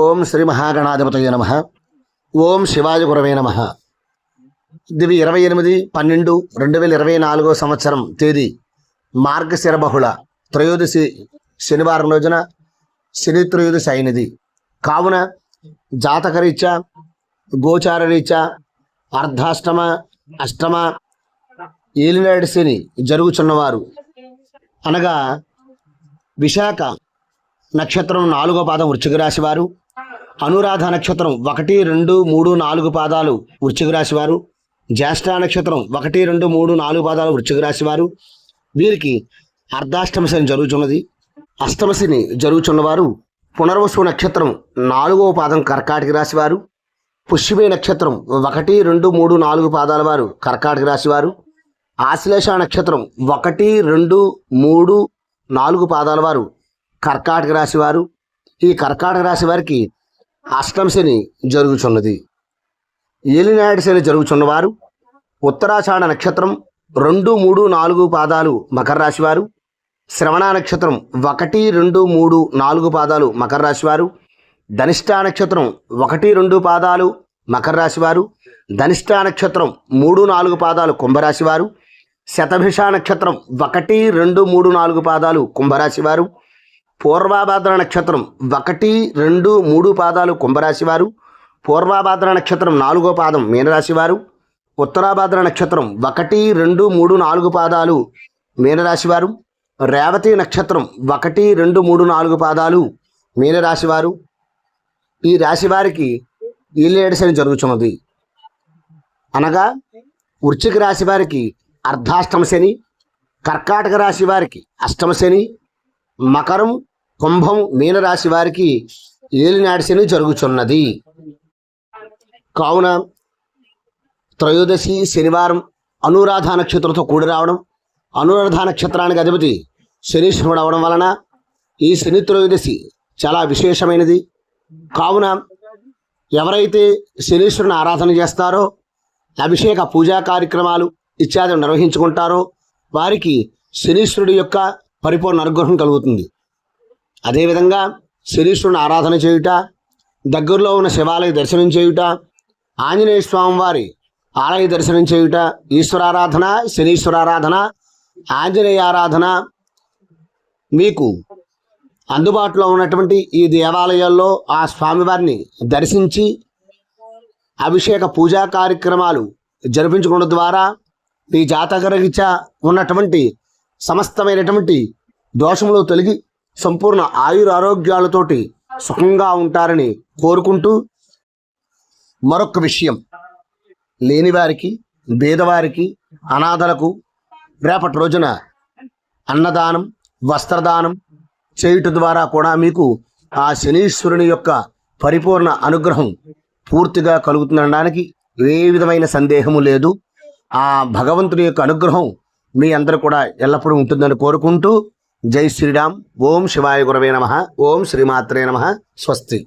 ఓం శ్రీ మహాగణాధిపతయ నమ. ఓం శివాయ గురవే నమ. ఇది ఇరవై ఎనిమిది పన్నెండు రెండు వేల ఇరవై నాలుగో సంవత్సరం తేదీ. మార్గశిర బహుళ త్రయోదశి శనివారం రోజున శని త్రయోదశి అయినది. కావున జాతకరీత్యా గోచార రీత్యా అర్ధాష్టమ అష్టమ ఏలినాడు శని జరుగుచున్నవారు. అనగా విశాఖ నక్షత్రం నాలుగో పాదం వృశ్చిక రాశి వారు. అనురాధ నక్షత్రం ఒకటి రెండు మూడు నాలుగు పాదాలు వృశ్చిక రాశి వారు. జ్యేష్ఠ నక్షత్రం ఒకటి రెండు మూడు నాలుగు పాదాలు వృశ్చిక రాశి వారు. వీరికి అర్ధాష్టమ శని జరుగుతున్నది అష్టమశని జరుగుతున్నవారు పునర్వసు నక్షత్రం నాలుగవ పాదం కర్కాటక రాశి వారు. పుష్యమే నక్షత్రం ఒకటి రెండు మూడు నాలుగు పాదాల వారు కర్కాటక రాశి వారు. ఆశ్లేష నక్షత్రం ఒకటి రెండు మూడు నాలుగు పాదాల వారు కర్కాటక రాశి వారు ఈ కర్కాటక రాశి వారికి అష్టం శని జరుగుచున్నది. ఏలినాయుడు శని జరుగుచున్నవారు ఉత్తరాషాఢ నక్షత్రం రెండు మూడు నాలుగు పాదాలు మకర రాశి వారు శ్రవణ నక్షత్రం ఒకటి రెండు మూడు నాలుగు పాదాలు మకర రాశి వారు ధనిష్ట నక్షత్రం ఒకటి రెండు పాదాలు మకర రాశి వారు ధనిష్ట నక్షత్రం మూడు నాలుగు పాదాలు కుంభరాశి వారు శతభిష నక్షత్రం ఒకటి రెండు మూడు నాలుగు పాదాలు కుంభరాశి వారు పూర్వాభాద్ర నక్షత్రం ఒకటి రెండు మూడు పాదాలు కుంభరాశివారు. పూర్వాభాద్ర నక్షత్రం నాలుగో పాదం మీనరాశివారు. ఉత్తరాభాద్ర నక్షత్రం ఒకటి రెండు మూడు నాలుగు పాదాలు మీనరాశివారు. రేవతి నక్షత్రం ఒకటి రెండు మూడు నాలుగు పాదాలు మీనరాశివారు. ఈ రాశి వారికి జరుగుతున్నది అనగా వృశ్చిక రాశి వారికి అర్ధాష్టమ శని కర్కాటక రాశి వారికి అష్టమ శని మకరం కుంభం మీనరాశి వారికి ఏలినాడి జరుగుచున్నది. కావున త్రయోదశి శనివారం అనురాధ నక్షత్రంతో కూడి రావడం అనురాధ నక్షత్రానికి అధిపతి శనీశ్వరుడు అవడం వలన ఈ శని త్రయోదశి చాలా విశేషమైనది. కావున ఎవరైతే శనీశ్వరుని ఆరాధన చేస్తారో అభిషేక పూజా కార్యక్రమాలు ఇత్యాది నిర్వహించుకుంటారో వారికి శనీశ్వరుడి యొక్క పరిపూర్ణ అనుగ్రహం కలుగుతుంది. అదేవిధంగా శనీశ్వరుని ఆరాధన చేయుట దగ్గరలో ఉన్న శివాలయ దర్శనం చేయుట ఆంజనేయ స్వామివారి ఆలయ దర్శనం చేయుట ఈశ్వరారాధన శనీశ్వరారాధన ఆంజనేయ ఆరాధన మీకు అందుబాటులో ఉన్నటువంటి ఈ దేవాలయాల్లో ఆ స్వామివారిని దర్శించి అభిషేక పూజా కార్యక్రమాలు జరిపించుకోవడం ద్వారా మీ జాతకరీత్యా ఉన్నటువంటి సమస్తమైనటువంటి దోషములు తొలగి సంపూర్ణ ఆయుర ఆరోగ్యాలతోటి సుఖంగా ఉంటారని కోరుకుంటూ మరొక విషయం లేనివారికి బీదవారికి అనాథలకు రేపటి రోజున అన్నదానం వస్త్రదానం చేయుట ద్వారా కూడా మీకు ఆ శనీశ్వరుని యొక్క పరిపూర్ణ అనుగ్రహం పూర్తిగా కలుగుతుందనడానికి ఏ విధమైన సందేహము లేదు. ఆ భగవంతుని యొక్క అనుగ్రహం మీ అందరూ కూడా ఎల్లప్పుడూ ఉంటుందని కోరుకుంటూ జై శ్రీరామ్. ఓం శివాయ గురవే నమ. ఓం శ్రీమాత్రే నమ. స్వస్తి.